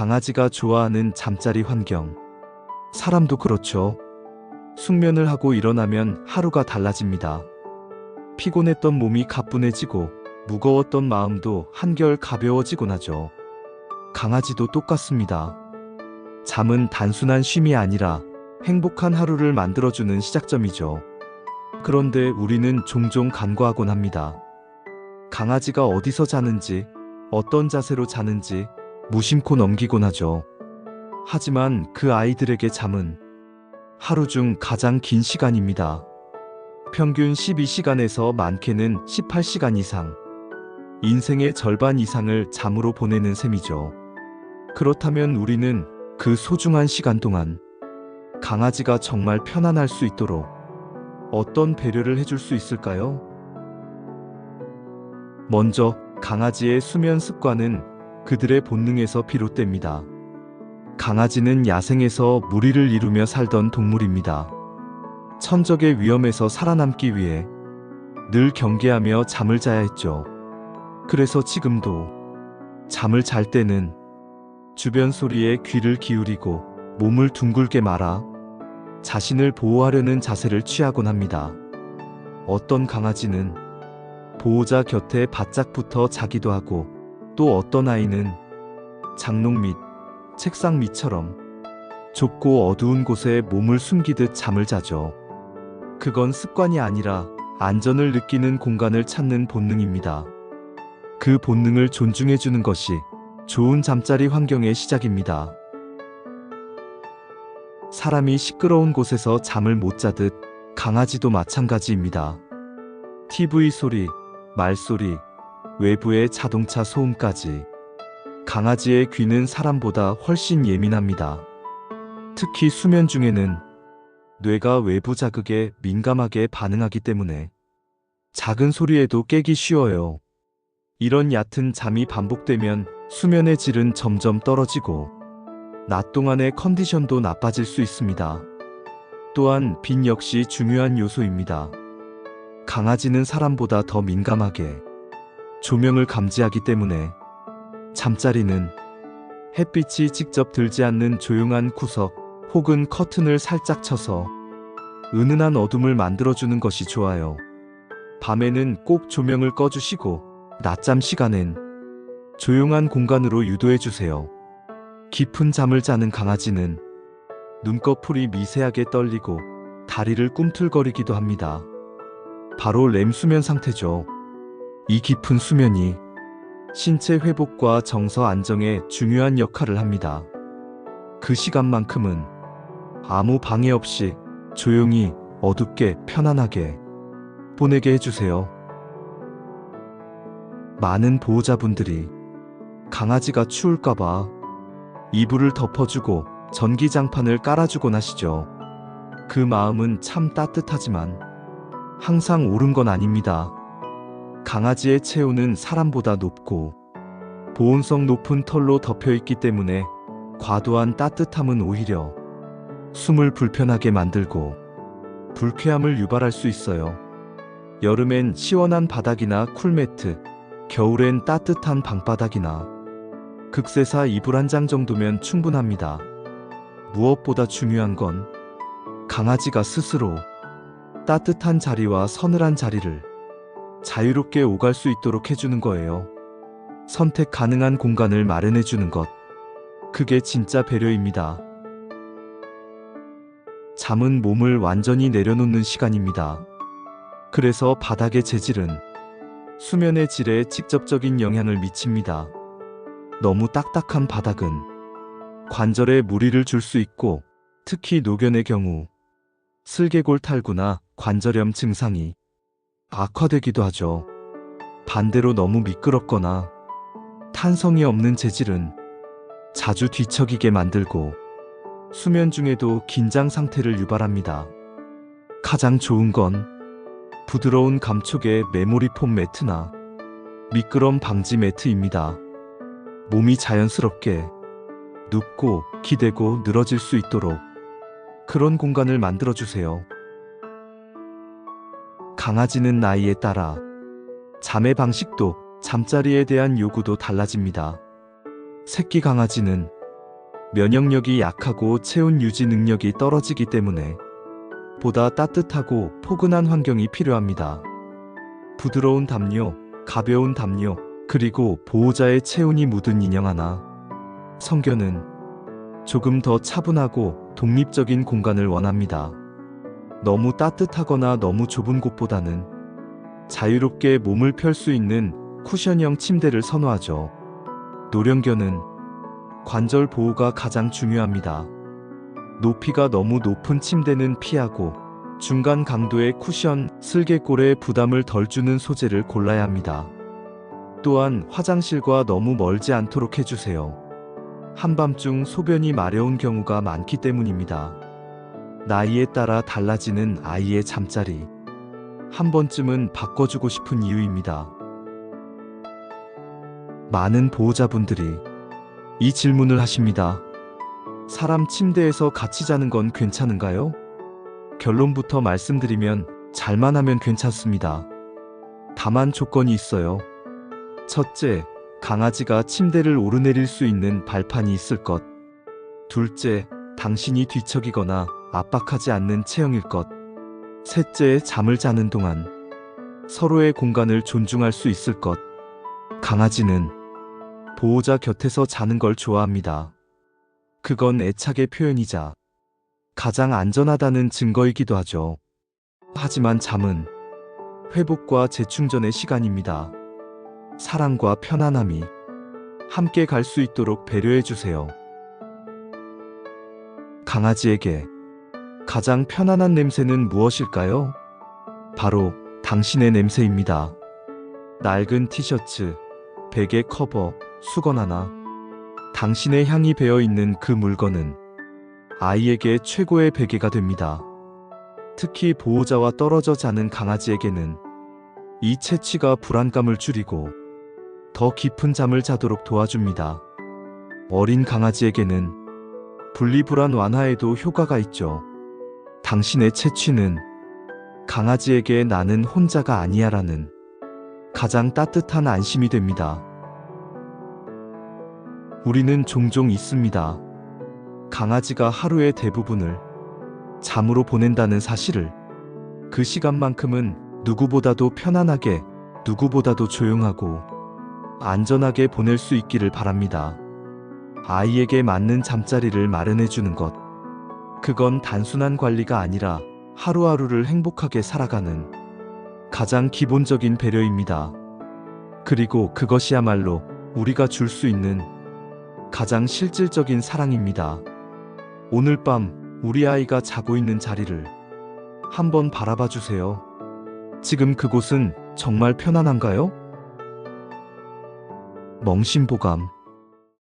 강아지가 좋아하는 잠자리 환경. 사람도 그렇죠. 숙면을 하고 일어나면 하루가 달라집니다. 피곤했던 몸이 가뿐해지고 무거웠던 마음도 한결 가벼워지곤 하죠. 강아지도 똑같습니다. 잠은 단순한 쉼이 아니라 행복한 하루를 만들어주는 시작점이죠. 그런데 우리는 종종 간과하곤 합니다. 강아지가 어디서 자는지, 어떤 자세로 자는지 무심코 넘기곤 하죠. 하지만 그 아이들에게 잠은 하루 중 가장 긴 시간입니다. 평균 12시간에서 많게는 18시간 이상. 인생의 절반 이상을 잠으로 보내는 셈이죠. 그렇다면 우리는 그 소중한 시간 동안 강아지가 정말 편안할 수 있도록 어떤 배려를 해줄 수 있을까요? 먼저 강아지의 수면 습관은 그들의 본능에서 비롯됩니다. 강아지는 야생에서 무리를 이루며 살던 동물입니다. 천적의 위험에서 살아남기 위해 늘 경계하며 잠을 자야 했죠. 그래서 지금도 잠을 잘 때는 주변 소리에 귀를 기울이고 몸을 둥글게 말아 자신을 보호하려는 자세를 취하곤 합니다. 어떤 강아지는 보호자 곁에 바짝 붙어 자기도 하고 또 어떤 아이는 장롱 밑, 책상 밑처럼 좁고 어두운 곳에 몸을 숨기듯 잠을 자죠. 그건 습관이 아니라 안전을 느끼는 공간을 찾는 본능입니다. 그 본능을 존중해주는 것이 좋은 잠자리 환경의 시작입니다. 사람이 시끄러운 곳에서 잠을 못 자듯 강아지도 마찬가지입니다. TV 소리, 말소리, 외부의 자동차 소음까지 강아지의 귀는 사람보다 훨씬 예민합니다. 특히 수면 중에는 뇌가 외부 자극에 민감하게 반응하기 때문에 작은 소리에도 깨기 쉬워요. 이런 얕은 잠이 반복되면 수면의 질은 점점 떨어지고 낮 동안의 컨디션도 나빠질 수 있습니다. 또한 빛 역시 중요한 요소입니다. 강아지는 사람보다 더 민감하게 조명을 감지하기 때문에 잠자리는 햇빛이 직접 들지 않는 조용한 구석 혹은 커튼을 살짝 쳐서 은은한 어둠을 만들어주는 것이 좋아요. 밤에는 꼭 조명을 꺼주시고 낮잠 시간엔 조용한 공간으로 유도해주세요. 깊은 잠을 자는 강아지는 눈꺼풀이 미세하게 떨리고 다리를 꿈틀거리기도 합니다. 바로 렘 수면 상태죠. 이 깊은 수면이 신체 회복과 정서 안정에 중요한 역할을 합니다. 그 시간만큼은 아무 방해 없이 조용히 어둡게 편안하게 보내게 해주세요. 많은 보호자분들이 강아지가 추울까봐 이불을 덮어주고 전기장판을 깔아주곤 하시죠. 그 마음은 참 따뜻하지만 항상 옳은 건 아닙니다. 강아지의 체온은 사람보다 높고 보온성 높은 털로 덮여 있기 때문에 과도한 따뜻함은 오히려 숨을 불편하게 만들고 불쾌함을 유발할 수 있어요. 여름엔 시원한 바닥이나 쿨매트, 겨울엔 따뜻한 방바닥이나 극세사 이불 한 장 정도면 충분합니다. 무엇보다 중요한 건 강아지가 스스로 따뜻한 자리와 서늘한 자리를 자유롭게 오갈 수 있도록 해주는 거예요. 선택 가능한 공간을 마련해주는 것. 그게 진짜 배려입니다. 잠은 몸을 완전히 내려놓는 시간입니다. 그래서 바닥의 재질은 수면의 질에 직접적인 영향을 미칩니다. 너무 딱딱한 바닥은 관절에 무리를 줄 수 있고 특히 노견의 경우 슬개골 탈구나 관절염 증상이 악화되기도 하죠. 반대로 너무 미끄럽거나 탄성이 없는 재질은 자주 뒤척이게 만들고 수면 중에도 긴장 상태를 유발합니다. 가장 좋은 건 부드러운 감촉의 메모리 폼 매트나 미끄럼 방지 매트입니다. 몸이 자연스럽게 눕고 기대고 늘어질 수 있도록 그런 공간을 만들어 주세요. 강아지는 나이에 따라 잠의 방식도 잠자리에 대한 요구도 달라집니다. 새끼 강아지는 면역력이 약하고 체온 유지 능력이 떨어지기 때문에 보다 따뜻하고 포근한 환경이 필요합니다. 부드러운 담요, 가벼운 담요, 그리고 보호자의 체온이 묻은 인형 하나. 성견은 조금 더 차분하고 독립적인 공간을 원합니다. 너무 따뜻하거나 너무 좁은 곳보다는 자유롭게 몸을 펼 수 있는 쿠션형 침대를 선호하죠. 노령견은 관절 보호가 가장 중요합니다. 높이가 너무 높은 침대는 피하고 중간 강도의 쿠션, 슬개골에 부담을 덜 주는 소재를 골라야 합니다. 또한 화장실과 너무 멀지 않도록 해주세요. 한밤중 소변이 마려운 경우가 많기 때문입니다. 나이에 따라 달라지는 아이의 잠자리. 한 번쯤은 바꿔주고 싶은 이유입니다. 많은 보호자분들이 이 질문을 하십니다. 사람 침대에서 같이 자는 건 괜찮은가요? 결론부터 말씀드리면 잘만 하면 괜찮습니다. 다만 조건이 있어요. 첫째, 강아지가 침대를 오르내릴 수 있는 발판이 있을 것. 둘째, 당신이 뒤척이거나 압박하지 않는 체형일 것. 셋째, 잠을 자는 동안 서로의 공간을 존중할 수 있을 것. 강아지는 보호자 곁에서 자는 걸 좋아합니다. 그건 애착의 표현이자 가장 안전하다는 증거이기도 하죠. 하지만 잠은 회복과 재충전의 시간입니다. 사랑과 편안함이 함께 갈 수 있도록 배려해 주세요. 강아지에게 가장 편안한 냄새는 무엇일까요? 바로 당신의 냄새입니다. 낡은 티셔츠, 베개 커버, 수건 하나. 당신의 향이 배어 있는 그 물건은 아이에게 최고의 베개가 됩니다. 특히 보호자와 떨어져 자는 강아지에게는 이 채취가 불안감을 줄이고 더 깊은 잠을 자도록 도와줍니다. 어린 강아지에게는 분리불안 완화에도 효과가 있죠. 당신의 채취는 강아지에게 나는 혼자가 아니야라는 가장 따뜻한 안심이 됩니다. 우리는 종종 있습니다. 강아지가 하루의 대부분을 잠으로 보낸다는 사실을 그 시간만큼은 누구보다도 편안하게, 누구보다도 조용하고 안전하게 보낼 수 있기를 바랍니다. 아이에게 맞는 잠자리를 마련해 주는 것. 그건 단순한 관리가 아니라 하루하루를 행복하게 살아가는 가장 기본적인 배려입니다. 그리고 그것이야말로 우리가 줄 수 있는 가장 실질적인 사랑입니다. 오늘 밤 우리 아이가 자고 있는 자리를 한번 바라봐 주세요. 지금 그곳은 정말 편안한가요? 멍심보감